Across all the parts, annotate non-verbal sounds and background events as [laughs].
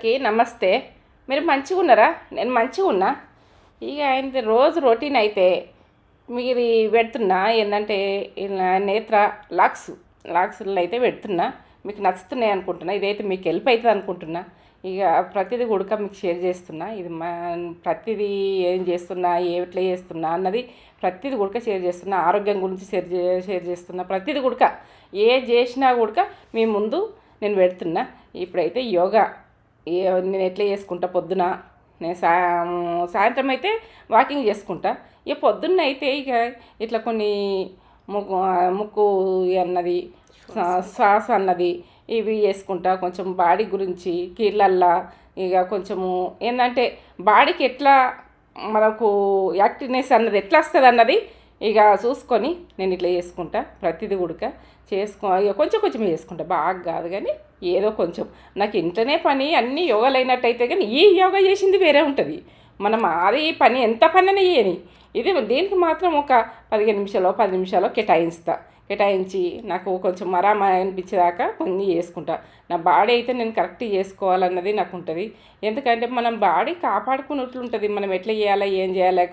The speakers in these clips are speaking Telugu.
అందరికీ నమస్తే. మీరు మంచిగా ఉన్నారా నేను మంచిగా ఉన్నా ఇక ఆయన రోజు రొటీన్ అయితే మీరు పెడుతున్నా ఏంటంటే నేత్ర లాక్స్ లాక్స్లో అయితే పెడుతున్నా. మీకు నచ్చుతున్నాయి అనుకుంటున్నా. ఇదైతే మీకు హెల్ప్ అవుతుంది అనుకుంటున్నా. ఇక ప్రతిదీ కూడా మీకు షేర్ చేస్తున్నా. ఇది మా ప్రతిదీ ఏం చేస్తున్నా ఎట్లా చేస్తున్నా అన్నది ప్రతిదీ కూడా షేర్ చేస్తున్నా. ఆరోగ్యం గురించి షేర్ షేర్ చేస్తున్నా. ప్రతిదీ కూడా ఏ చేసినా కూడా మీ ముందు నేను పెడుతున్నా. ఇప్పుడైతే యోగా నేను ఎట్లా చేసుకుంటా? పొద్దున నేను సా సాయంత్రం అయితే వాకింగ్ చేసుకుంటా. ఇక పొద్దున్న అయితే ఇక ఇట్లా కొన్ని ముక్కు ముక్కు అన్నది శ్వాస. అన్నది ఇవి చేసుకుంటా. కొంచెం బాడీ గురించి కీళ్ళల్లా ఇక కొంచెము ఏంటంటే బాడీకి ఎట్లా మనకు యాక్టివ్నెస్ అన్నది ఎట్లా వస్తుంది అన్నది ఇక చూసుకొని నేను ఇట్లా చేసుకుంటా ప్రతిదీ ఉడక చేసుకో ఇక కొంచెం కొంచెం చేసుకుంటా. బాగా కాదు కానీ ఏదో కొంచెం. నాకు ఇంట్లోనే పని అన్నీ యోగాలు అయినట్టయితే కానీ ఈ యోగా చేసింది వేరే ఉంటుంది. మనం అది పని ఎంత పని అయినా ఇది దీనికి మాత్రం ఒక పదిహేను నిమిషాలు పది నిమిషాలు కేటాయిస్తా. కేటాయించి నాకు కొంచెం మరామ అనిపించేదాకా కొన్ని చేసుకుంటా. నా బాడీ అయితే నేను కరెక్ట్ చేసుకోవాలన్నది నాకు ఉంటుంది ఎందుకంటే మనం బాడీ కాపాడుకున్నట్లు ఉంటుంది మనం ఎట్లా చేయాలా ఏం చేయాలి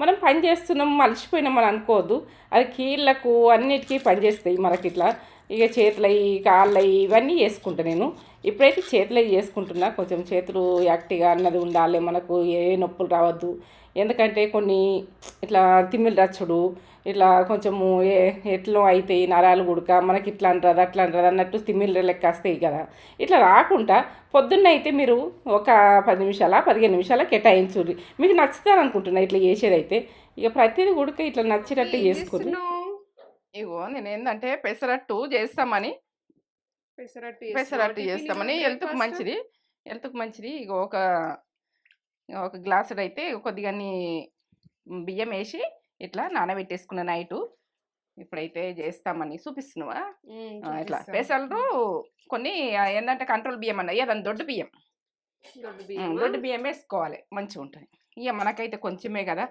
మనం పని చేస్తున్నాం మలిచిపోయినాం అని అనుకోవద్దు. అది కీళ్ళకు అన్నిటికీ పనిచేస్తాయి మనకి ఇట్లా ఇక చేతులవి కాళ్ళవి ఇవన్నీ చేసుకుంటా నేను. ఇప్పుడైతే చేతులవి చేసుకుంటున్నా. కొంచెం చేతులు యాక్టివ్గా అన్నది ఉండాలి. మనకు ఏ నొప్పులు రావద్దు. ఎందుకంటే కొన్ని ఇట్లా తిమ్మిలు రచ్చుడు ఇట్లా కొంచెము ఏ ఎట్లో అవుతాయి నరాలు గుడక మనకి ఇట్లా అంటారు అట్లా అంటారు అన్నట్టు తిమ్మిళ్ళు లెక్క వస్తాయి కదా. ఇట్లా రాకుండా పొద్దున్న అయితే మీరు ఒక పది నిమిషాల పదిహేను నిమిషాల కేటాయించుర్రి. మీకు నచ్చుతాను అనుకుంటున్నా ఇట్లా చేసేదైతే. ఇక ప్రతిదీ గుడక ఇట్లా నచ్చినట్టు చేసుకుని ఇగో నేను ఏంటంటే పెసరట్టు చేస్తామని. పెసరట్టు పెసరట్టు చేస్తామని హెల్త్కి మంచిది. హెల్త్కి మంచిది. ఇక ఒక ఒక గ్లాసుడు అయితే కొద్దిగా బియ్యం వేసి ఇట్లా నానబెట్టేసుకున్న నైటు ఇప్పుడైతే చేస్తామని చూపిస్తున్నావా? ఇట్లా పెసలు కొన్ని ఏంటంటే కంట్రోల్ బియ్యం అన్న ఏదన్నా దొడ్డు బియ్యం. దొడ్డు బియ్యం వేసుకోవాలి. మంచిగా ఉంటుంది. ఇక మనకైతే కొంచెమే కదా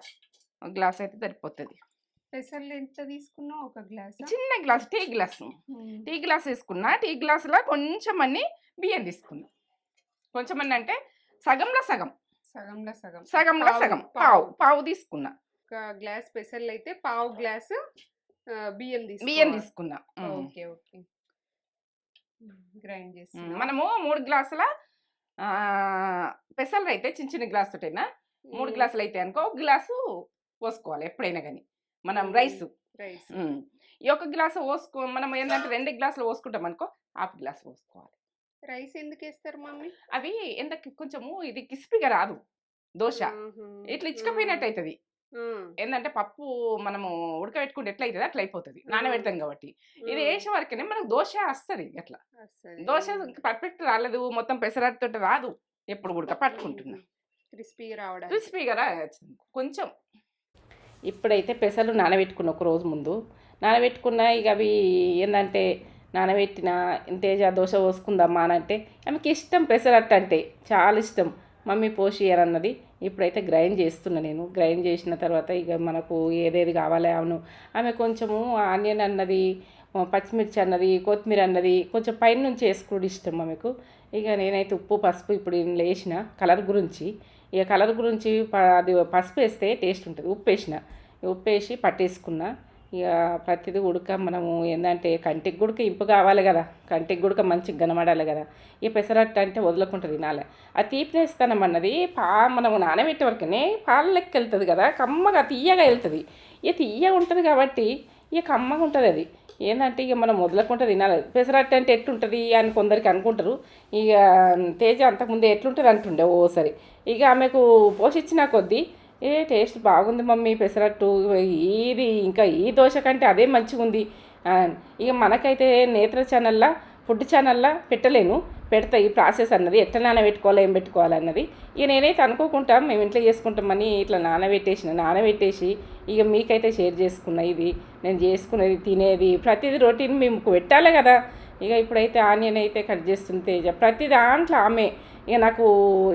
ఒక గ్లాస్ అయితే సరిపోతుంది. పెసర్లు ఎంత తీసుకున్నావు? ఒక గ్లాస్? చిన్న glass tea glass. Tea glass వేసుకున్నా టీ గ్లాసులో కొంచెం అన్ని బియ్యం తీసుకున్నా. కొంచెం అంటే సగంలో సగం. సగంలో సగం. సగంలో సగం. పావు పావు తీసుకున్నా. ఒక గ్లాస్ పెసర్లు అయితే పావు గ్లాస్ బియ్యం బియ్యం. తీసుకున్నా. ఉమ్. Okay okay. గ్రైండ్ చేసి మనము మూడు గ్లాసుల ఆ, పెసలు అయితే చిన్న చిన్న గ్లాస్ తోటైనా మూడు గ్లాసులు అయితే అనుకో ఒక గ్లాసు పోసుకోవాలి ఎప్పుడైనా కానీ మనం. రైస్. రైస్. ఈ ఒక గ్లాసు పోసుకో మనం ఏంటంటే రెండు గ్లాసులు పోసుకుంటాం అనుకో హాఫ్ గ్లాస్ పోసుకోవాలి. రైస్ ఎందుకు వేస్తారు మమ్మీ? అవి ఎందుకు కొంచెము ఇది క్రిస్పీగా రాదు. దోశ. ఇట్లా ఇచ్చకపోయినట్టు అవుతుంది ఏంటంటే పప్పు మనము ఉడకబెట్టుకుంటే ఎట్లా అవుతుంది అట్లా అయిపోతుంది. నానబెడతాం కాబట్టి. ఇది వేసే వరకనే మనకు దోశ వస్తుంది అట్లా. దోశ పర్ఫెక్ట్ రాలేదు. మొత్తం పెసరట్టుతో రాదు. ఎప్పుడు [laughs] ఉడక పట్టుకుంటున్నా. క్రిస్పీగా రావడానికి. క్రిస్పీగా రా కొంచెం. ఇప్పుడైతే పెసలు నానబెట్టుకున్న ఒక రోజు ముందు. నానబెట్టుకున్న ఇక అవి ఏంటంటే నానబెట్టిన తేజ దోశ పోసుకుందామా అని అంటే ఆమెకి ఇష్టం పెసరట్టు అంటే చాలా ఇష్టం. మమ్మీ పోషియరన్నది ఇప్పుడైతే గ్రైండ్ చేస్తున్నా నేను. గ్రైండ్ చేసిన తర్వాత ఇక మనకు ఏదేది కావాలి అవును. ఆమె కొంచెము ఆనియన్ అన్నది పచ్చిమిర్చి అన్నది కొత్తిమీర అన్నది కొంచెం పైన నుంచి వేసుకోవడం ఇష్టం ఆమెకు. ఇక నేనైతే ఉప్పు పసుపు ఇప్పుడు వేసిన కలర్ గురించి. ఇక కలర్ గురించి ప- అది పసుపు వేస్తే టేస్ట్ ఉంటుంది. ఉప్పు వేసిన. ఉప్పు వేసి పట్టేసుకున్నా. ఇక ప్రతిదీ ఉడక మనము ఏంటంటే కంటికి గుడక ఇంపు కావాలి కదా. కంటికి గుడక మంచిగా కనబడాలి కదా. ఈ పెసరట్టు అంటే వదలకుండా తినాలి. ఆ తీపినేస్తానం అన్నది పా మనము నానబెట్టే వరకునే పాల లెక్క వెళ్తుంది కదా. కమ్మగా తీయగా వెళ్తుంది. ఇక తీయగా ఉంటుంది కాబట్టి ఇక కమ్మగా ఉంటుంది అది. ఏంటంటే ఇక మనం వదలకుండా తినాలి. పెసరట్టు అంటే ఎట్లుంటుంది అని కొందరికి అనుకుంటారు. ఇక తేజ అంతకుముందు ఎట్లుంటుంది అంటుండే ఓసారి ఇక ఆమెకు పోషించిన కొద్దీ ఏ టేస్ట్ బాగుంది మమ్మీ పెసరట్టు ఇది ఇంకా ఈ దోశ కంటే అదే మంచిగా ఉంది ఇక మనకైతే నేత్ర ఛానల్లా ఫుడ్ ఛానల్లా పెట్టలేను. పెడతా ఈ ప్రాసెస్ అన్నది ఎట్లా నానబెట్టుకోవాలి ఏం పెట్టుకోవాలి అన్నది. ఇక నేనైతే అనుకోకుండా మేము ఇంట్లో చేసుకుంటామని ఇట్లా నానబెట్టేసిన నానబెట్టేసి ఇక మీకైతే షేర్ చేసుకున్న ఇది. నేను చేసుకునేది తినేది ప్రతిదీ రొటీన్ మేము పెట్టాలి కదా. ఇక ఇప్పుడైతే ఆనియన్ అయితే కట్ చేస్తుంది తేజ. ప్రతి దాంట్లో ఆమె ఇక నాకు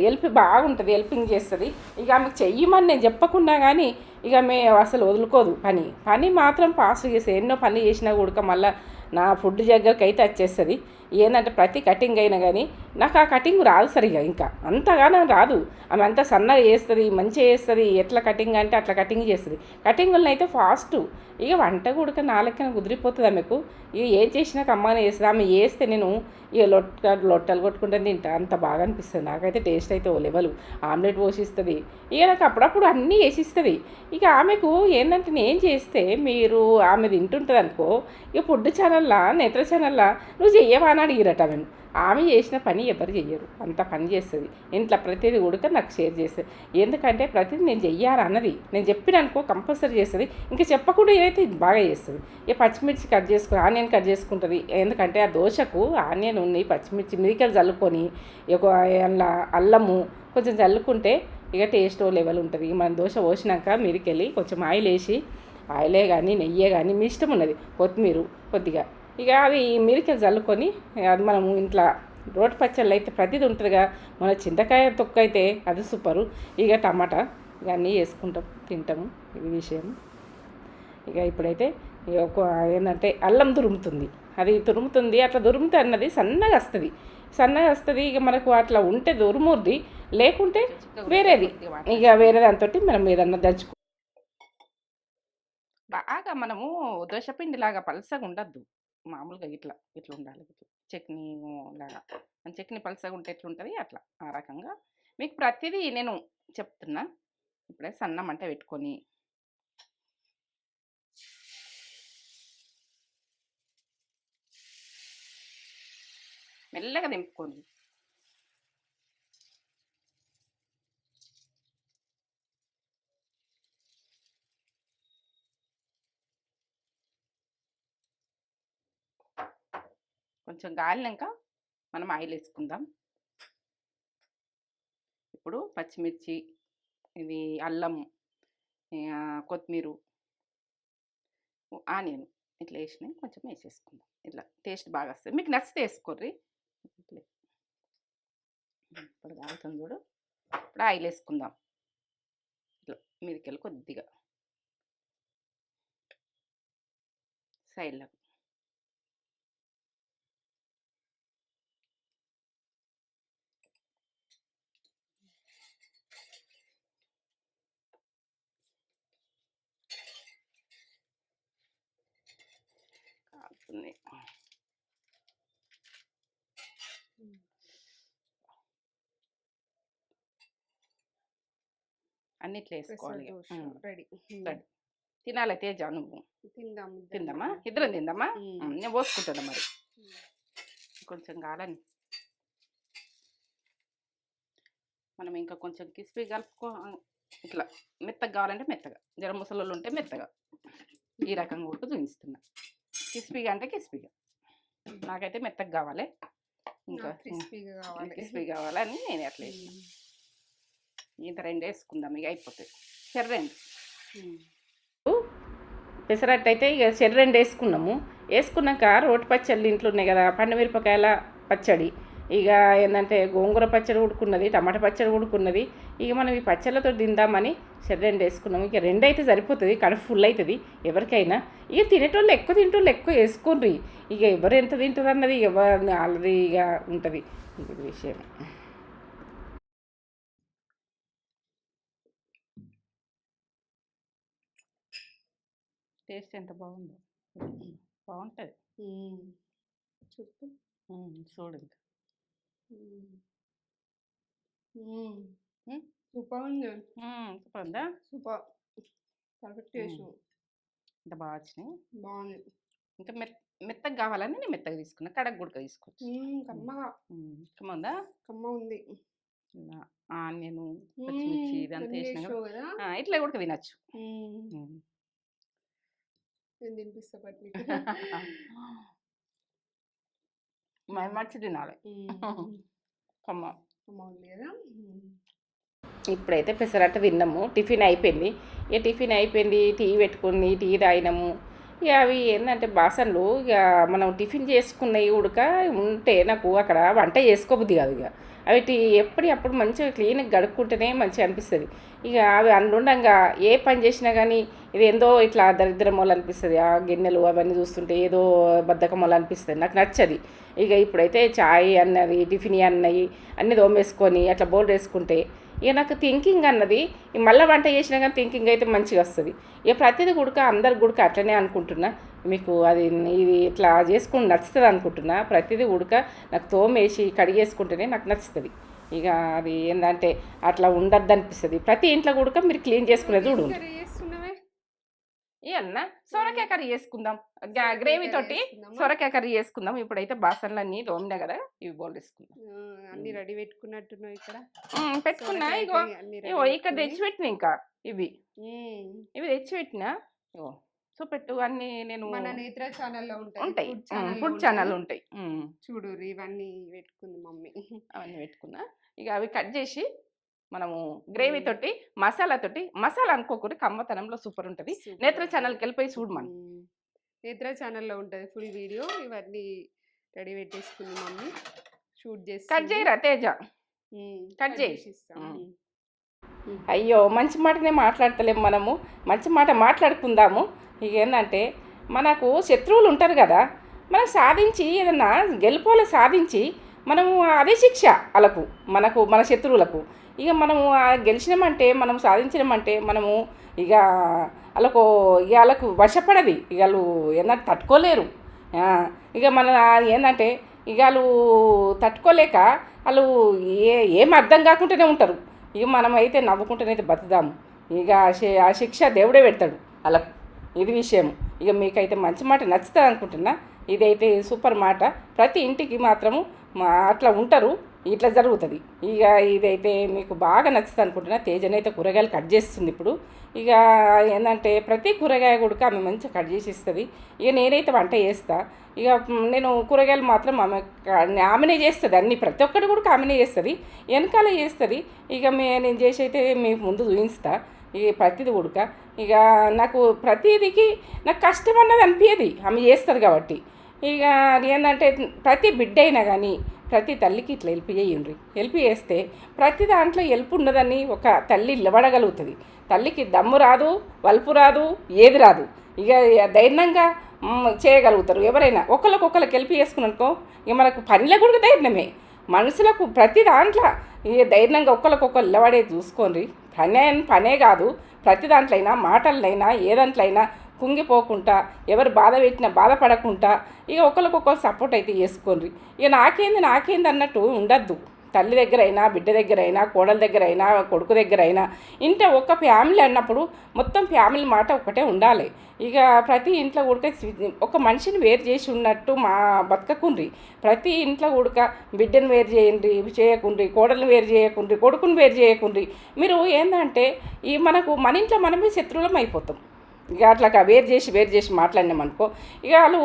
హెల్ప్ బాగుంటుంది హెల్పింగ్ చేస్తుంది. ఇక ఆమెకు చెయ్యమని నేను చెప్పకుండా కానీ ఇక మే అసలు వదులుకోదు పని. పని మాత్రం పాస్ చేసి ఎన్నో పని చేసినా కూడా మళ్ళీ నా ఫుడ్ దగ్గరికి అయితే వచ్చేస్తుంది. ఏంటంటే ప్రతి కటింగ్ అయినా కానీ నాకు ఆ కటింగ్ రాదు సరిగా ఇంకా. అంతగానో రాదు. ఆమె అంత సన్నగా చేస్తుంది మంచిగా చేస్తుంది ఎట్లా కటింగ్ అంటే అట్లా కటింగ్ చేస్తుంది. కటింగ్ అయితే ఫాస్ట్ ఇక వంట కూడక నా కుదిరిపోతుంది ఆమెకు. ఇక ఏం చేసినా కమ్మనే చేస్తుంది. ఆమె చేస్తే నేను ఇక లొట్ట లొట్టలు కొట్టుకుంటే తింటా. అంత బాగా అనిపిస్తుంది. నాకైతే టేస్ట్ అయితే ఓ లెవెల్ ఆమ్లెట్ పోసిస్తుంది ఇక నాకు అప్పుడప్పుడు అన్నీ వేసిస్తుంది ఇక ఆమెకు ఏంటంటే నేను చేస్తే మీరు ఆమె తింటుంటుంది అనుకో ఇక ఫుడ్ ఛానల్లా నేత్ర ఛానల్లా నువ్వు చెయ్యవా అని అడిగిరట ఆమెను. ఆమె చేసిన పని ఎవరు చెయ్యరు. అంత పని చేస్తుంది. ఇంట్లో ప్రతిదీ ఉడక నాకు షేర్ చేస్తుంది. ఎందుకంటే ప్రతిదీ నేను చెయ్యాలి అన్నది. నేను చెప్పిన అనుకో కంపల్సరీ చేస్తుంది. ఇంకా చెప్పకుండా ఏదైతే బాగా చేస్తుంది? ఏ పచ్చిమిర్చి కట్ చేసుకుని ఆనియన్ కట్ చేసుకుంటుంది. ఎందుకంటే ఆ దోశకు ఆనియన్ ఉన్నాయి పచ్చిమిర్చి మిరికలు చల్లుకొని ఒక అల్లము కొంచెం చల్లుకుంటే ఇక టేస్ట్ లెవెల్ ఉంటుంది. మనం మన దోశ పోసినాక మిరికెళ్ళి కొంచెం ఆయిల్ వేసి ఆయిలే కానీ నెయ్యే కానీ మీ ఇష్టం ఉన్నది. కొత్తిమీర కొద్దిగా. ఇక అవి మిరికలు చల్లుకొని అది మనము ఇంట్లో రోటి పచ్చళ్ళు అయితే ప్రతిది ఉంటుందిగా. మన చింతకాయ తొక్క అయితే అది సూపరు. ఇక టమాటా ఇవన్నీ వేసుకుంటాం తింటాము ఇది విషయం. ఇక ఇప్పుడైతే ఒక ఏంటంటే అల్లం దురుముతుంది అది తురుముతుంది అట్లా దురుముతే అన్నది సన్నగా వస్తుంది. సన్నగా వస్తుంది ఇక మనకు అట్లా ఉంటే తురుముద్ది లేకుంటే వేరేది. ఇక వేరే దాంతో మనం ఏదన్నా దంచుకో బాగా మనము దోశపిండి లాగా పలసగా ఉండద్దు. మామూలుగా ఇట్లా ఇట్లా ఉండాలి. ఇట్లా చట్నీ లాగా. చట్నీ పలసగా ఉంటే ఎట్లుంటుంది? అట్లా ఆ రకంగా. మీకు ప్రతిదీ నేను చెప్తున్నా. ఇప్పుడే సన్న మంట పెట్టుకొని. మెల్లగా దింపుకోండి. కొంచెం గాలినాక మనం ఆయిల్ వేసుకుందాం. ఇప్పుడు పచ్చిమిర్చి ఇది అల్లం ఆ, కొత్తిమీర ఆనియన్ ఇట్లా వేసినాయి కొంచెం వేసేసుకుందాం. ఇట్లా టేస్ట్ బాగా వస్తుంది. మీకు నచ్చితే వేసుకోర్రి. ఇప్పుడు కాగుతుంది చూడు. ఇప్పుడు ఆయిల్ వేసుకుందాం. ఇట్లా మీదకెళ్ళి కొద్దిగా. సైడ్లకు. కాలుతుంది అన్నిట్లో వేసుకోవాలి. రెడీ. రెడీ. తినాలి తేజ నువ్వు? తిందాం ఇద్దరం. తిందామా? ఇద్దరం తిందామా? నేను పోసుకుంటాను మరి? కొంచెం కాలని మనం ఇంకా కొంచెం కిస్పీ కలుపుకో ఇట్లా మెత్తగా కావాలంటే మెత్తగా. జర ముసలోళ్ళు ఉంటే మెత్తగా. ఈ రకంగా కూడా చూపిస్తున్నా. కిస్పీగా అంటే కిస్పీగా నాకైతే మెత్తగా కావాలి. ఇంకా క్రిస్పీగా కావాలి. క్రిస్పీ కావాలని నేను అట్లా వేసిన ఇంత రెండు వేసుకుందాం ఇక అయిపోతుంది సరే రెండు. పెసరట్టు అయితే ఇక చెర్రి రెండు వేసుకున్నాము. వేసుకున్నాక రోటి పచ్చళ్ళు ఇంట్లో ఉన్నాయి కదా పండుమిరపకాయల పచ్చడి. ఇక ఏంటంటే గోంగూర పచ్చడి ఉడుకున్నది టమాటా పచ్చడి ఉడుకున్నది. ఇక మనం ఈ పచ్చళ్ళతో తిందామని రెండు వేసుకున్నాము ఇక రెండు అయితే సరిపోతుంది కడుపు ఫుల్ అవుతుంది ఎవరికైనా. ఇక తినేటోళ్ళు ఎక్కువ తింటోళ్ళు ఎక్కువ వేసుకోండి ఇక ఎవరు ఎంత తింటారు అన్నది ఎవరు వాళ్ళది ఇక ఉంటుంది. ఇది విషయం. టేస్ట్ ఎంత బాగుందో. బాగుంటుంది. చూడు ఇంకా. సూపర్ ఉంది. సూపర్ ఉందా? సూపర్. పర్ఫెక్ట్ చేసాం ఇంత బాగా వచ్చినాయి. బాగుంది. ఇంకా మెత్త మెత్తగా కావాలని నేను మెత్తగా తీసుకున్నా. కడగ గుడక తీసుకోవచ్చు. మ్మ్, కమ్మగా. ఇంకా ఉందా? కమ్మ ఉంది. ఇలా ఆనియన్ పచ్చిమిర్చి ఇదంతా వేసినా ఇట్లా కూడా తినచ్చు. మ్మ్, నేను తినిపిస్తా [laughs] బట్ నీకు మరి మంచి తినాలి మ్మ్, కమ్మ. ఇప్పుడైతే పెసరట్టు తిన్నాము టిఫిన్ అయిపోయింది ఇక టిఫిన్ అయిపోయింది టీ పెట్టుకుని టీ తాగినాము ఇక అవి ఏంటంటే బాసన్లు ఇక మనం టిఫిన్ చేసుకున్నవి ఉడక ఉంటే నాకు అక్కడ వంట చేసుకోబుద్ది కాదు ఇక అవి ఎప్పటికప్పుడు మంచిగా క్లీన్గా గడుక్కుంటేనే మంచిగా అనిపిస్తుంది. ఇక అవి అందుండంగా ఏ పని చేసినా కానీ ఇది ఏందో ఇట్లా దరిద్రం వల్ల అనిపిస్తుంది. ఆ గిన్నెలు అవన్నీ చూస్తుంటే ఏదో బద్ధకం వల్ల అనిపిస్తుంది. నాకు నచ్చది. ఇక ఇప్పుడైతే చాయ్ అన్నది టిఫిన్ అన్నవి అన్నీ దోమేసుకొని అట్లా బోర్డు వేసుకుంటే ఇక నాకు థింకింగ్ అన్నది ఈ మళ్ళీ వంట చేసినా కానీ థింకింగ్ అయితే మంచిగా వస్తుంది. ఇక ప్రతిదీ గుడక అందరి గుడక అట్లనే అనుకుంటున్నా. మీకు అది ఇది ఇట్లా చేసుకుని నచ్చుతుంది అనుకుంటున్నా. ప్రతిదీ ఉడక నాకు తోమేసి కడిగేసుకుంటేనే నాకు నచ్చుతుంది. ఇక అది ఏంటంటే అట్లా ఉండద్దు అనిపిస్తుంది. ప్రతి ఇంట్లో కూడా మీరు క్లీన్ చేసుకునేది కూడా అన్న. సొరకాయ కర్రీ చేసుకుందాం. గ్రేవీ తోటి? సొరకాయ కర్రీ చేసుకుందాం. ఇప్పుడైతే బాసన్లు అన్నీ తోమినా కదా ఇవి బోల్ వేసుకుందాం ఆ, అన్ని రెడీ పెట్టుకున్నట్టున్నావు ఇక్కడ. పెట్టుకున్నా. ఇగో ఇగో ఇక్కడ. తెచ్చిపెట్టిన ఇంకా ఇవి. ఇవి తెచ్చిపెట్టిన ఇగో చూపెట్టు అన్నీ నేను మన నేత్ర ఛానల్లో ఉంటాయి. ఉంటాయి. ఫుడ్ ఛానల్ ఉంటాయి. చూడు ఇవన్నీ పెట్టుకుంది మమ్మీ. అవన్నీ పెట్టుకున్నా. ఇక అవి కట్ చేసి మనము గ్రేవీ. తోటి మసాలా తోటి మసాలా అనుకోకూడదు కమ్మతనంలో సూపర్ ఉంటుంది. నేత్ర. ఛానల్కి వెళ్ళిపోయి చూడు మనం. నేత్ర ఛానల్లో ఉంటుంది ఫుల్ వీడియో. ఇవన్నీ రెడీ పెట్టేసుకుంది మమ్మీ. షూట్ చేసి కట్ చేయరా తేజ? కట్. ఉమ్. అయ్యో! మంచి మాటనే మాట్లాడతలేం మనము. మంచి మాట మాట్లాడుకుందాము. ఇక ఏంటంటే మనకు శత్రువులు ఉంటారు కదా! మనం సాధించి ఏదన్నా గెలుపోలు సాధించి మనము అదే శిక్ష వాళ్ళకు మనకు మన శత్రువులకు. ఇక మనము గెలిచినామంటే మనం సాధించినామంటే మనము ఇక వాళ్ళకు ఇక వాళ్ళకు వశపడది. ఇక వాళ్ళు ఏంటంటే తట్టుకోలేరు. ఇక మన ఏంటంటే ఇక వాళ్ళు తట్టుకోలేక వాళ్ళు ఏ ఏం అర్థం కాకుండానే ఉంటారు. ఇక మనం అయితే నవ్వుకుంటూనైతే ఇక ఆ శి- ఆ శిక్ష దేవుడే పెడతాడు వాళ్ళకు ఇది విషయం ఇక మీకైతే మంచి మాట నచ్చుతుంది అనుకుంటున్నా ఇదైతే సూపర్ మాట. ప్రతి ఇంటికి మాత్రము మా అట్లా ఉంటారు. ఇట్లా జరుగుతుంది. ఇక ఇదైతే మీకు బాగా నచ్చుతుంది అనుకుంటున్నా. తేజనైతే కూరగాయలు కట్ చేస్తుంది ఇప్పుడు. ఇక ఏంటంటే ప్రతి కూరగాయ కూడా ఆమె మంచిగా కట్ చేసి ఇస్తుంది. ఇక నేనైతే వంట చేస్తా. ఇక నేను కూరగాయలు మాత్రం ఆమె ఆమెనే చేస్తుంది. అన్ని ప్రతి ఒక్కటి కూడా ఆమెనే చేస్తుంది. వెనకాల చేస్తుంది. ఇక మే నేను చేసి అయితే మీకు ముందు చూపిస్తా. ఇక ప్రతిది ఉడక ఇక నాకు ప్రతిదికి నాకు కష్టం అన్నది అనిపించేది ఆమె చేస్తుంది కాబట్టి. ఇక అది ఏంటంటే ప్రతి బిడ్డ అయినా కానీ ప్రతి తల్లికి ఇట్లా హెల్ప్ చేయండి. హెల్ప్ చేస్తే ప్రతి దాంట్లో హెల్ప్ ఉన్నదని ఒక తల్లి నిలబడగలుగుతుంది. తల్లికి దమ్ము రాదు వలుపు రాదు ఏది రాదు. ఇక ధైర్యంగా చేయగలుగుతారు. ఎవరైనా ఒకరికొకరికి హెల్ప్ చేసుకున్నానుకో ఇక మనకు పనిలో కూడా ధైర్యమే. మనుషులకు ప్రతి దాంట్లో ఇక ధైర్యంగా ఒకరికొకరు నిలబడే చూసుకోండి. పనే పనే కాదు. ప్రతి దాంట్లో అయినా మాటలనైనా ఏ దాంట్లో అయినా కుంగిపోకుండా ఎవరు బాధ పెట్టినా బాధపడకుండా ఇక ఒకరికొకరు సపోర్ట్ అయితే చేసుకోండి. ఇక నాకేంది నాకేంది అన్నట్టు ఉండద్దు. తల్లి దగ్గర అయినా బిడ్డ దగ్గర అయినా కోడల దగ్గర అయినా కొడుకు దగ్గర అయినా ఇంట ఒక ఫ్యామిలీ అన్నప్పుడు మొత్తం ఫ్యామిలీ మాట ఒక్కటే ఉండాలి. ఇక ప్రతి ఇంట్లో ఉడక ఒక మనిషిని వేరు చేసి ఉన్నట్టు మా బతకకుండ్రి. ప్రతి ఇంట్లో ఉడక బిడ్డను వేరు చేయండి చేయకుండ్రి కోడలను వేరు చేయకుండ్రి కొడుకుని వేరు చేయకుండ్రి. మీరు ఏంటంటే ఈ మనకు మన ఇంట్లో మనమే శత్రువులం అయిపోతాం. ఇక అట్లా వేరు చేసి వేరు చేసి మాట్లాడినాం అనుకో ఇక వాళ్ళు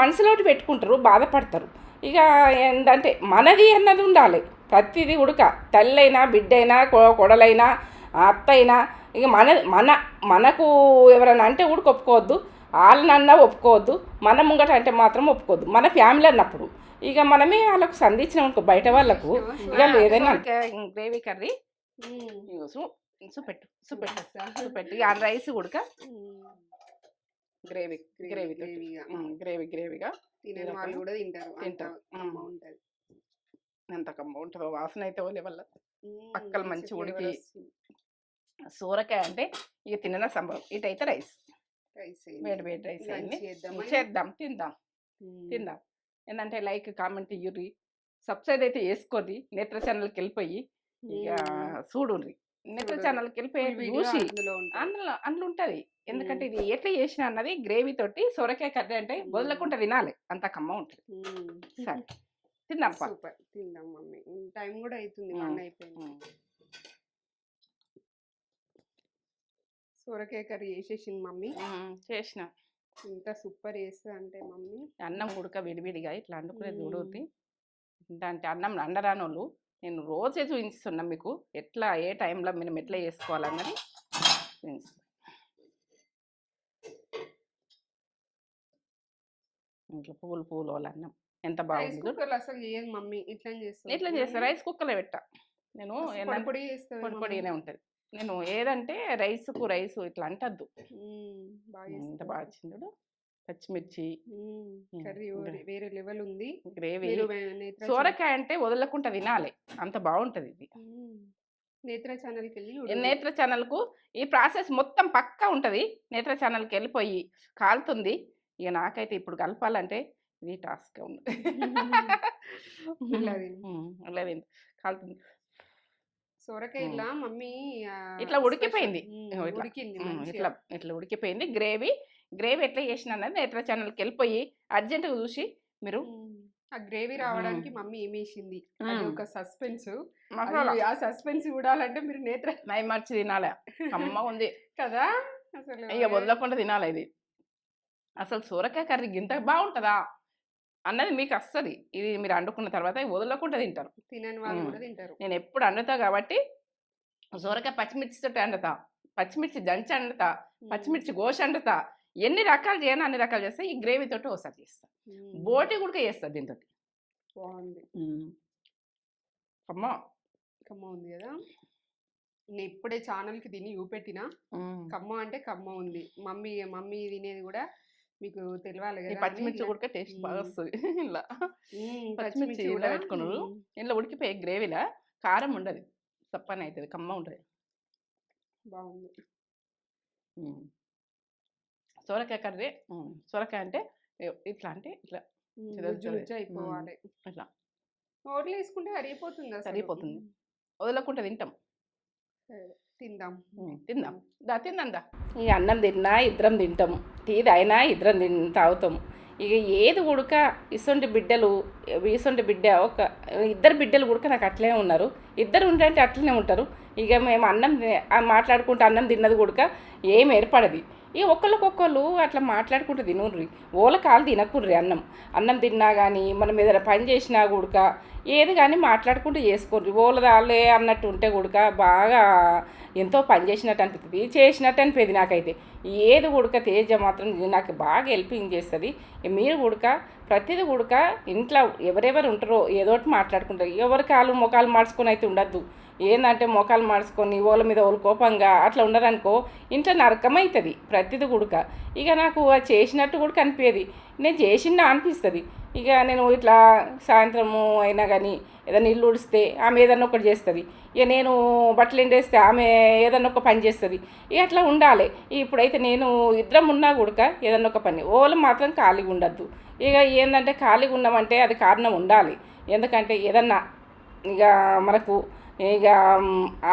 మనసులోటి పెట్టుకుంటారు బాధపడతారు. ఇక ఏంటంటే మనది అన్నది ఉండాలి. ప్రతిదీ ఉడక. తల్లైనా బిడ్డైనా కొడలైనా అత్త అయినా ఇక మన మన మనకు ఎవరైనా అంటే ఉడక ఒప్పుకోవద్దు. వాళ్ళనన్నా ఒప్పుకోవద్దు. మన ముంగట అంటే మాత్రం ఒప్పుకోవద్దు. మన ఫ్యామిలీ అన్నప్పుడు. ఇక మనమే వాళ్ళకు సంధించినాం అనుకో బయట వాళ్ళకు. ఇక ఏదైనా గ్రేవీ కర్రీ? చూపెట్టు చూపెట్టు చూపెట్టు ఇక రైస్ ఉడక గ్రేవీ గ్రేవీ గ్రేవీగా గ్రేవీ గ్రేవీగా తినని వాళ్ళు కూడా తింటారు. తింటారు. ఉంటది ఎంత కమ్మ ఉంటుందో వాసన అయితే ఓలే వల్ల. పక్కలు మంచి ఉడికి. సూరకాయ అంటే ఇక తిన్న సంభవం. ఇటైతే రైస్. అయింది. వేడి వేడి రైస్ అయింది? చేద్దాం తిందాం. తిందాం. ఏంటంటే లైక్ కామెంట్ ఇయ్యుర్రి. సబ్స్క్రైబ్ అయితే వేసుకోర్రి నేత్ర ఛానల్కి వెళ్ళిపోయి ఇక. చూడుర్రి చూడుర్రి. ఛానల్కి వెళ్ళిపోయి చూసి అందులో ఉంటుంది. అందులో ఉంటుంది. ఎందుకంటే ఇది ఎట్లా చేసిన అన్నది గ్రేవీ తోటి సొరకాయ కర్రీ అంటే వదలకుండా తినాలి. అంత కమ్మ ఉంటుంది. సరే. [laughs] తిందాం. సూపర్. తిందాం మమ్మీ. టైం కూడా అవుతుంది. వన్ అయిపోయింది. సొరకాయ కర్రీ చేసేసింది మమ్మీ. చేసిన. ఇంత సూపర్ చేస్తుంది అంటే మమ్మీ. అన్నం ఉడక విడివిడిగా ఇట్లా వండుకునేది మ్మ్. ఉడుకుతి అంటే అన్నం అండరానోళ్ళు. నేను రోజే చూపిస్తున్నా మీకు ఎట్లా ఏ టైంలో మనం ఎట్లా చేసుకోవాలన్నది చూపిస్తా. ఇట్లా పువ్వులు పువ్వులు వాళ్ళ అన్నం ఎంత బాగుంది అసలు చేయదు మమ్మీ ఇట్లా చేస్తాం ఇట్లా రైస్ కుక్కర్లో పెట్టా నేను పొడి. పొడిగానే ఉంటుంది నేను ఏదంటే రైస్కు రైస్ ఇట్లా అంటద్దు ఎంత. బాగా వచ్చింది. పచ్చిమిర్చి కర్రీ. వేరే- లెవెల్ ఉంది. గ్రేవీ సోరకాయ అంటే వదలకుండా తినాలి. అంత బాగుంటుంది ఇది. నేత్ర ఛానల్కి వెళ్ళి. నేత్ర ఛానల్కు ఈ ప్రాసెస్ మొత్తం పక్కా ఉంటుంది. నేత్ర ఛానల్కి వెళ్ళిపోయి కాలుతుంది. ఇక నాకైతే ఇప్పుడు కలపాలంటే ఇది టాస్క్ ఉంది. [laughs] కాలుతుంది. సొరకాయ ఇలా మమ్మీ ఇట్లా ఉడికిపోయింది. ఇట్లా. ఇట్లా ఇట్లా ఉడికిపోయింది. గ్రేవీ గ్రేవీ ఎట్లా చేసిన అన్నది నేత్ర ఛానల్కి వెళ్ళిపోయి అర్జెంటుగా చూసి మీరు. ఆ గ్రేవీ రావడానికి మమ్మీ ఏం వేసింది అది. ఒక సస్పెన్స్. ఆ సస్పెన్స్ చూడాలంటే మీరు నేత్ర నై మర్చి తినాలి. కమ్మ ఉంది. కదా! అసలు ఇక వదలకుండా తినాలి ఇది. అసలు సూరకాయ కర్రీ ఇంత బాగుంటుందా? అన్నది మీకు వస్తుంది ఇది మీరు వండుకున్న తర్వాత వదలకుండా తింటారు. తినని వాళ్ళు. కూడా తింటారు. నేను ఎప్పుడు వండుతా కాబట్టి సూరకాయ పచ్చిమిర్చితో వండుతా పచ్చిమిర్చి దంచి వండుతా. పచ్చిమిర్చి కోసి వండుతా ఎన్ని రకాలు చేయను అన్ని రకాలు చేస్తా ఈ గ్రేవీ తోటి ఒకసారి చేస్తా. బోటి కూడా చేస్తా దీంతో బాగుంది అమ్మా! కమ్మ ఉంది కదా! నేను ఇప్పుడే ఛానల్కి తిని చూపెట్టిన. కమ్మ అంటే కమ్మ ఉంది. మమ్మీ మమ్మీ తినేది కూడా మీకు తెలియాలి కదా [laughs] పచ్చిమిర్చి కూడా టేస్ట్ బాగా. వస్తుంది ఇలా పచ్చిమిర్చి ఇలా కూడా, పెట్టుకున్నారు. ఇంట్లో ఉడికిపోయే గ్రేవీలా కారం ఉండదు. చప్పని అవుతుంది కమ్మ ఉంటుంది. బాగుంది సొరకాయ కర్రీ సొరకాయ అంటే ఇట్లా అంటే ఇట్లా అయిపోవాలి ఇట్లా నోట్లో వేసుకుంటే అరిగిపోతుంది అసలు. సరిపోతుంది. వదలకుండా తింటాం. తిందాం. తిందాం. దా తిందాం దా. ఇక అన్నం తిన్నా ఇద్దరం తింటాం. టీ తాగినా ఇద్దరం తిన్ తాగుతాం. ఇక ఏది ఉడక ఇసొంటి బిడ్డలు ఇసొంటి బిడ్డ ఒక ఇద్దరు బిడ్డలు ఉడక నాకు అట్లే ఉన్నారు. ఇద్దరు ఉంటే అట్లనే ఉంటారు. ఇక మేము అన్నం మాట్లాడుకుంటూ అన్నం తిన్నది ఉడక ఏం ఏర్పడది. ఈ ఒక్కళ్ళకొక్కళ్ళు అట్లా మాట్లాడుకుంటూ తినుర్రి. ఓల కాలు తినకుర్రి అన్నం. అన్నం తిన్నా కానీ మనం ఏదైనా పని చేసినా కూడక ఏది కానీ మాట్లాడుకుంటూ చేసుకోర్రి. ఓల దాలే అన్నట్టు ఉంటే కూడక బాగా ఎంతో పని చేసినట్టు అనిపిస్తుంది చేసినట్టు అనిపేది నాకైతే. ఏది ఉడక తేజ మాత్రం నాకు బాగా హెల్పింగ్ చేస్తుంది. మీరు ఉడక ప్రతిదీ కూడక ఇంట్లో ఎవరెవరు ఉంటారో ఏదోటి మాట్లాడుకుంటారు. ఎవరి కాలు మొఖాలు మార్చుకొని అయితే ఉండద్దు. ఏందంటే మొఖాలు మార్చుకొని ఓల మీద ఓలు కోపంగా అట్లా ఉండరనుకో ఇంట్లో నరకమవుతుంది అవుతుంది ప్రతిదీ ఇక నాకు అది చేసినట్టు కూడా కనిపించేది నేను చేసిందా అనిపిస్తుంది. ఇక నేను ఇట్లా సాయంత్రము అయినా కానీ ఏదైనా ఇల్లు ఉడిస్తే ఆమె ఏదన్నా ఒకటి చేస్తుంది. ఇక నేను బట్టలు ఎండేస్తే ఆమె ఏదన్నా ఒక పని చేస్తుంది. ఇక అట్లా ఉండాలి. ఇప్పుడైతే నేను ఇద్దరం ఉన్నా కూడక ఏదన్నా ఒక పని. ఓళ్ళు మాత్రం ఖాళీగా ఉండద్దు. ఇక ఏంటంటే ఖాళీగా ఉన్నామంటే అది కారణం ఉండాలి. ఎందుకంటే ఏదన్నా ఇక మనకు ఇక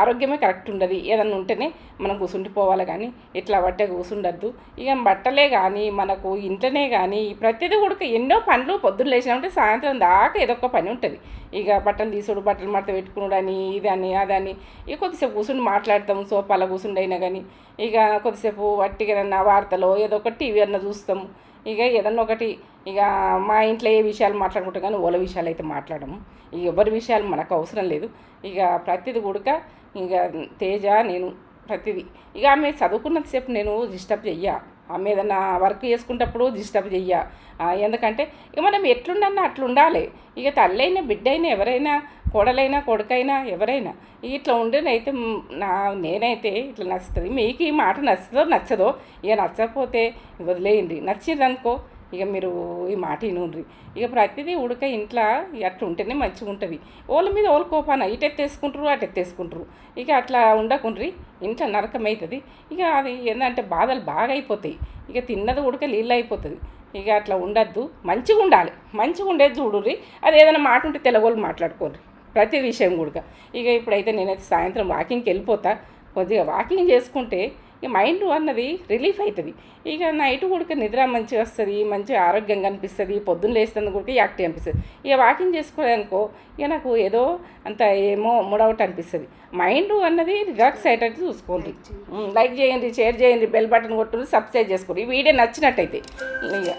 ఆరోగ్యమే కరెక్ట్ ఉండదు. ఏదన్నా ఉంటేనే మనం కూసుండిపోవాలి కానీ ఇట్లా బట్టే కూసుండద్దు. ఇక బట్టలే కానీ మనకు ఇంట్లోనే కానీ ప్రతిదీ కూడా ఎన్నో పనులు పొద్దున్న లేచినామంటే సాయంత్రం దాకా ఏదో ఒక పని ఉంటుంది. ఇక బట్టలు తీసుడు బట్టలు మడత పెట్టుకున్నాడు అని ఇదని అదని ఇక కొద్దిసేపు కూర్చుని మాట్లాడతాం సోఫాలో కూర్చుండైనా కానీ ఇక కొద్దిసేపు వట్టిగా వార్తలో ఏదో ఒకటి టీవీ అన్న చూస్తాము ఇక ఏదన్నా ఒకటి ఇక మా ఇంట్లో ఏ విషయాలు మాట్లాడుకుంటాం కానీ ఓల విషయాలు అయితే మాట్లాడము. ఇక ఎవరి విషయాలు మనకు అవసరం లేదు. ఇక ప్రతిది కూడక ఇక తేజ నేను ప్రతిదీ. ఇక ఆమె చదువుకున్నంతసేపు నేను డిస్టర్బ్ చెయ్య. ఏదైనా వర్క్ చేసుకునేటప్పుడు డిస్టర్బ్ చెయ్య. ఎందుకంటే ఇక మనం ఎట్లుండన్నా అట్లుండాలి. ఇక తల్లైనా బిడ్డైనా ఎవరైనా కోడలైనా కొడుకైనా ఎవరైనా ఇట్లా ఉండేనైతే నా నేనైతే ఇట్లా నచ్చుతుంది. మీకు ఈ మాట నచ్చదో నచ్చదో ఇక నచ్చకపోతే వదిలేయండి. నచ్చిందనుకో ఇక మీరు ఈ మాట వినుండ్రి. ఇక ప్రతిదీ ఉడక ఇంట్లో అట్లా ఉంటేనే మంచిగా ఉంటుంది ఓళ్ళ మీద ఓళ్ళ కోపాన ఇటు ఎత్తేసుకుంటారు అటు ఎత్తేసుకుంటారు. ఇక అట్లా ఉండకుండ్రి ఇంట్లో నరకం అవుతుంది ఇక అది ఏంటంటే బాధలు బాగా అయిపోతాయి ఇక తిన్నది ఉడక నీళ్ళు అయిపోతుంది ఇక అట్లా ఉండద్దు. మంచిగా ఉండాలి మంచిగా ఉండేది చూడుర్రి. అది ఏదైనా మాట ఉంటే తెలగోళ్ళు మాట్లాడుకోండి ప్రతి విషయం కూడా ఇక ఇప్పుడైతే నేనైతే సాయంత్రం వాకింగ్కి వెళ్ళిపోతా. కొద్దిగా వాకింగ్ చేసుకుంటే ఇక మైండ్ అన్నది రిలీఫ్ అవుతుంది ఇక నైట్ కూడా నిద్ర మంచిగా వస్తుంది మంచిగా ఆరోగ్యంగా అనిపిస్తుంది పొద్దున్న లేస్తుంది కూడా యాక్టివ్ అనిపిస్తుంది. ఇక వాకింగ్ చేసుకోలేనుకో ఇక నాకు ఏదో అంత ఏమో మూడవుట్ అనిపిస్తుంది. మైండ్ అన్నది రిలాక్స్ అయ్యేటట్టు చూసుకోండి. లైక్ చేయండి. లైక్ చేయండి షేర్ చేయండి బెల్ బటన్ కొట్టుకుని సబ్స్క్రైబ్ చేసుకోండి. ఈ వీడియో నచ్చినట్టయితే ఇక